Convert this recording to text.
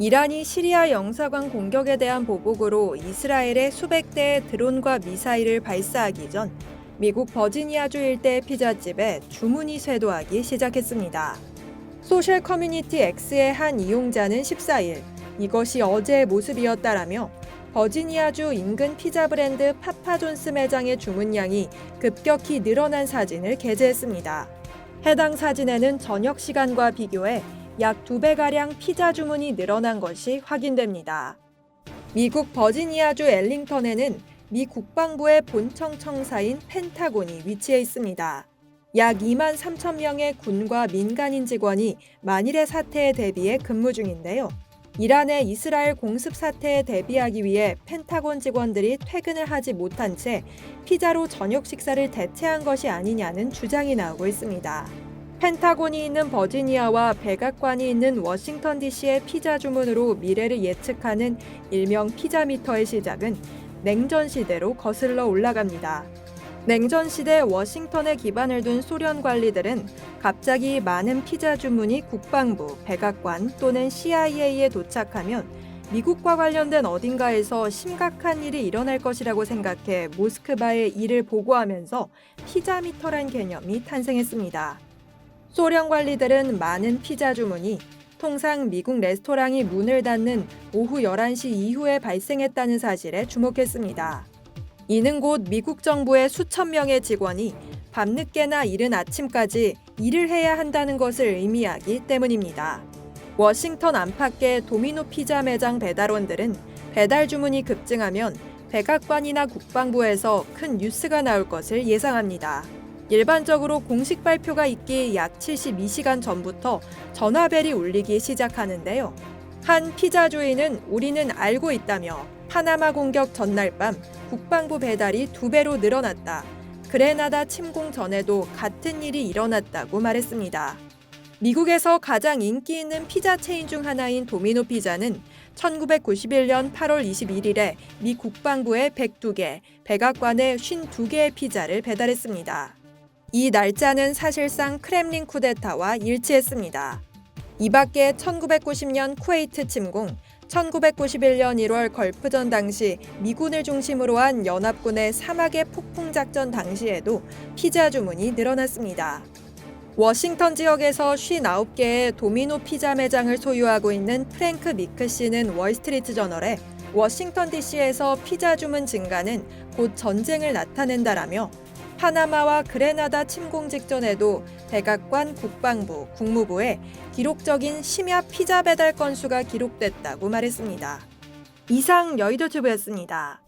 이란이 시리아 영사관 공격에 대한 보복으로 이스라엘에 수백 대의 드론과 미사일을 발사하기 전 미국 버지니아주 일대의 피자집에 주문이 쇄도하기 시작했습니다. 소셜 커뮤니티 X의 한 이용자는 14일 이것이 어제의 모습이었다라며 버지니아주 인근 피자 브랜드 파파존스 매장의 주문량이 급격히 늘어난 사진을 게재했습니다. 해당 사진에는 저녁 시간과 비교해 약두 배가량 피자 주문이 늘어난 것이 확인됩니다. 미국 버지니아주 엘링턴에는 미 국방부의 본청 청사인 펜타곤이 위치해 있습니다. 약 2만 3천 명의 군과 민간인 직원이 만일의 사태에 대비해 근무 중인데요. 이란의 이스라엘 공습 사태에 대비하기 위해 펜타곤 직원들이 퇴근을 하지 못한 채 피자로 저녁 식사를 대체한 것이 아니냐는 주장이 나오고 있습니다. 펜타곤이 있는 버지니아와 백악관이 있는 워싱턴 DC의 피자 주문으로 미래를 예측하는 일명 피자미터의 시작은 냉전 시대로 거슬러 올라갑니다. 냉전 시대 워싱턴에 기반을 둔 소련 관리들은 갑자기 많은 피자 주문이 국방부, 백악관 또는 CIA에 도착하면 미국과 관련된 어딘가에서 심각한 일이 일어날 것이라고 생각해 모스크바에 이를 보고하면서 피자미터란 개념이 탄생했습니다. 소련 관리들은 많은 피자 주문이 통상 미국 레스토랑이 문을 닫는 오후 11시 이후에 발생했다는 사실에 주목했습니다. 이는 곧 미국 정부의 수천 명의 직원이 밤늦게나 이른 아침까지 일을 해야 한다는 것을 의미하기 때문입니다. 워싱턴 안팎의 도미노 피자 매장 배달원들은 배달 주문이 급증하면 백악관이나 국방부에서 큰 뉴스가 나올 것을 예상합니다. 일반적으로 공식 발표가 있기 약 72시간 전부터 전화벨이 울리기 시작하는데요. 한 피자 주인은 우리는 알고 있다며 파나마 공격 전날 밤 국방부 배달이 두 배로 늘어났다. 그레나다 침공 전에도 같은 일이 일어났다고 말했습니다. 미국에서 가장 인기 있는 피자 체인 중 하나인 도미노 피자는 1991년 8월 21일에 미 국방부에 102개, 백악관에 52개의 피자를 배달했습니다. 이 날짜는 사실상 크렘린 쿠데타와 일치했습니다. 이 밖에 1990년 쿠웨이트 침공, 1991년 1월 걸프전 당시 미군을 중심으로 한 연합군의 사막의 폭풍 작전 당시에도 피자 주문이 늘어났습니다. 워싱턴 지역에서 59개의 도미노 피자 매장을 소유하고 있는 프랭크 미크 씨는 월스트리트 저널에 워싱턴 DC에서 피자 주문 증가는 곧 전쟁을 나타낸다라며 파나마와 그레나다 침공 직전에도 백악관, 국방부, 국무부에 기록적인 심야 피자 배달 건수가 기록됐다고 말했습니다. 이상 여의도 튜브였습니다.